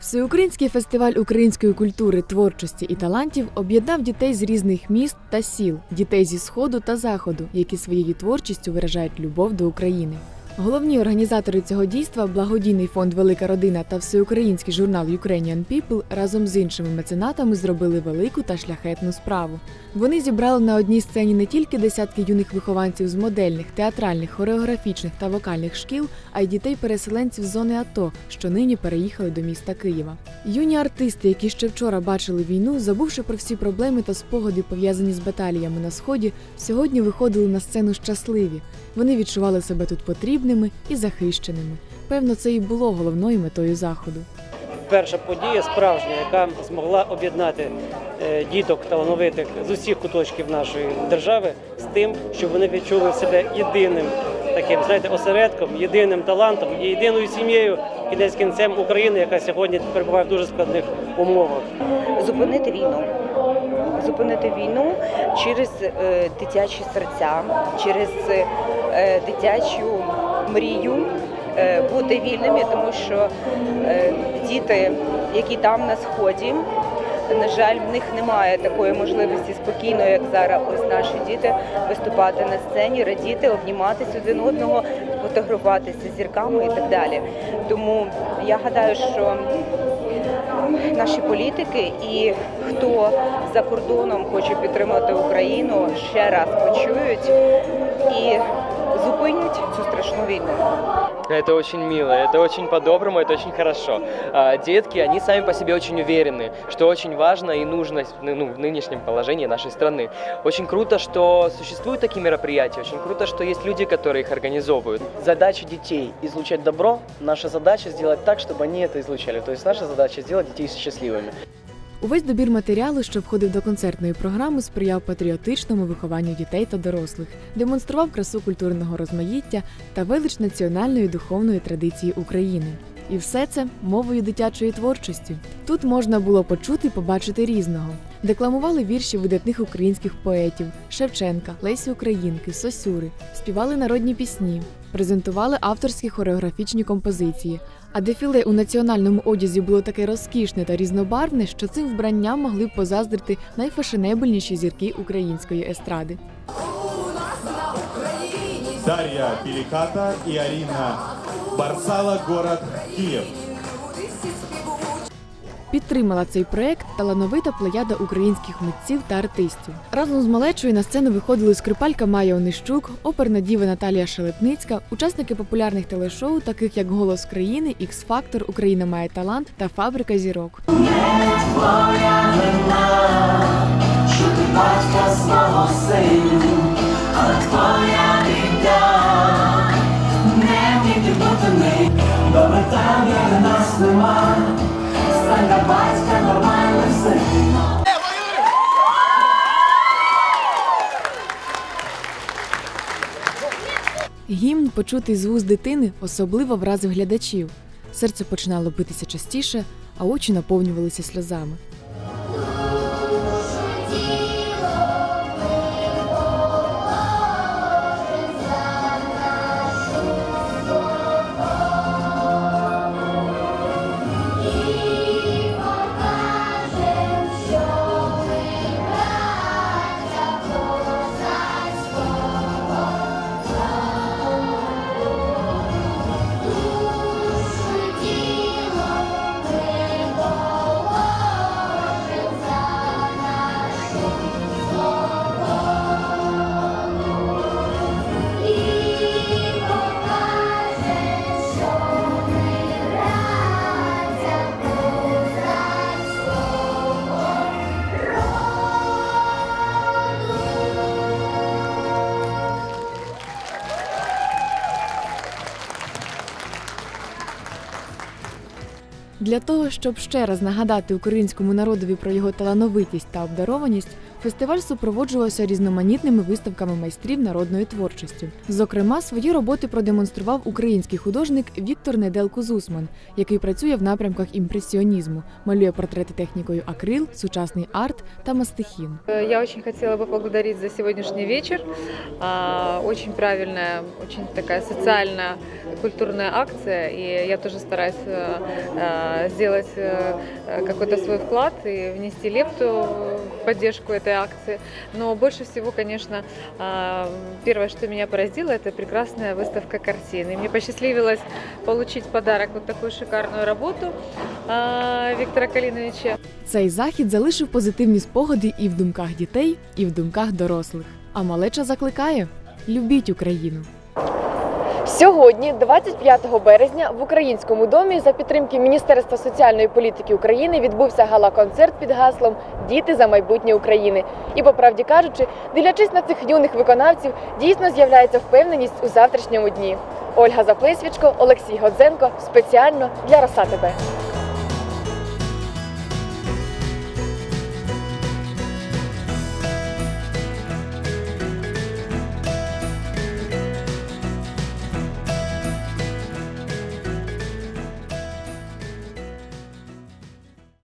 Всеукраїнський фестиваль української культури, творчості і талантів об'єднав дітей з різних міст та сіл, дітей зі сходу та заходу, які своєю творчістю виражають любов до України. Головні організатори цього дійства благодійний фонд Велика родина та всеукраїнський журнал Ukrainian People разом з іншими меценатами зробили велику та шляхетну справу. Вони зібрали на одній сцені не тільки десятки юних вихованців з модельних, театральних, хореографічних та вокальних шкіл, а й дітей-переселенців з зони АТО, що нині переїхали до міста Києва. Юні артисти, які ще вчора бачили війну, забувши про всі проблеми та спогади, пов'язані з баталіями на сході, сьогодні виходили на сцену щасливі. Вони відчували себе тут потрібними і захищеними. Певно, це і було головною метою заходу. перша подія справжня, яка змогла об'єднати е, діток талановитих з усіх куточків нашої держави з тим, щоб вони відчули себе єдиним таким, знаєте, осередком, єдиним талантом і єдиною сім'єю кінець кінцем України, яка сьогодні перебуває в дуже складних умовах. зупинити війну. Зупинити війну через е, дитячі серця, через е, дитячу мрію е, бути вільними, тому що е, діти, які там на сході, на жаль, в них немає такої можливості спокійно, як зараз ось наші діти, виступати на сцені, радіти, обніматися один одного, фотографуватися зірками і так далі. Тому я гадаю, що наші політики і хто за кордоном хоче підтримати Україну, ще раз почують і зупинять цю страшну війну. Это очень мило, это очень по-доброму, это очень хорошо. А, Детки, они сами по себе очень уверены, что очень важно и нужно ну, в нынешнем положении нашей страны. Очень круто, что существуют такие мероприятия, очень круто, что есть люди, которые их организовывают. Задача детей – излучать добро. Наша задача – сделать так, чтобы они это излучали. То есть наша задача – сделать детей счастливыми. Увесь добір матеріалу, що входив до концертної програми, сприяв патріотичному вихованню дітей та дорослих, демонстрував красу культурного розмаїття та велич національної духовної традиції України. І все це мовою дитячої творчості. Тут можна було почути і побачити різного. Декламували вірші видатних українських поетів Шевченка, Лесі Українки, Сосюри, співали народні пісні, презентували авторські хореографічні композиції. А дефіле у національному одязі було таке розкішне та різнобарвне, що цим вбранням могли б позаздрити найфешенебельніші зірки української естради. Дарья Пеликата и Арина Барсала, город Киев. Підтримала цей проект талановита плеяда українських митців та артистів. Разом з малечою на сцену виходили скрипалька Майя Онищук, оперна діва Наталія Шелепницька, учасники популярних телешоу, таких як Голос країни, Ікс Фактор, Україна має талант та Фабрика зірок. батька свого сину, а твоя Гімн, почутий з вуз дитини, особливо вразив глядачів. Серце починало битися частіше, а очі наповнювалися сльозами. Для того, щоб ще раз нагадати українському народові про його талановитість та обдарованість, Фестиваль супроводжувався різноманітними виставками майстрів народної творчості. Зокрема, свої роботи продемонстрував український художник Віктор Неделко Зусман, який працює в напрямках імпресіонізму, малює портрети технікою акрил, сучасний арт та мастихін. Я очень хотела бы поблагодарить за сегодняшний вечер. А, Очень правильная, очень такая социальная, культурная акция. И я тоже стараюсь э, э, сделать э, э, какой-то свой вклад и внести лепту в поддержку этой акции. Но больше всего, конечно, а, первое, что меня поразило, это прекрасная выставка картин. И мне посчастливилось получить в подарок вот такую шикарную работу а, Виктора Калиновича. Цей захід залишив позитивні спогади і в думках дітей, і в думках дорослих. А малеча закликає: любіть Україну! Сьогодні, 25 березня, в українському домі за підтримки Міністерства соціальної політики України відбувся гала-концерт під гаслом Діти за майбутнє України. І, по правді кажучи, дивлячись на цих юних виконавців, дійсно з'являється впевненість у завтрашньому дні. Ольга Заплесвічко, Олексій Годзенко спеціально для Роса.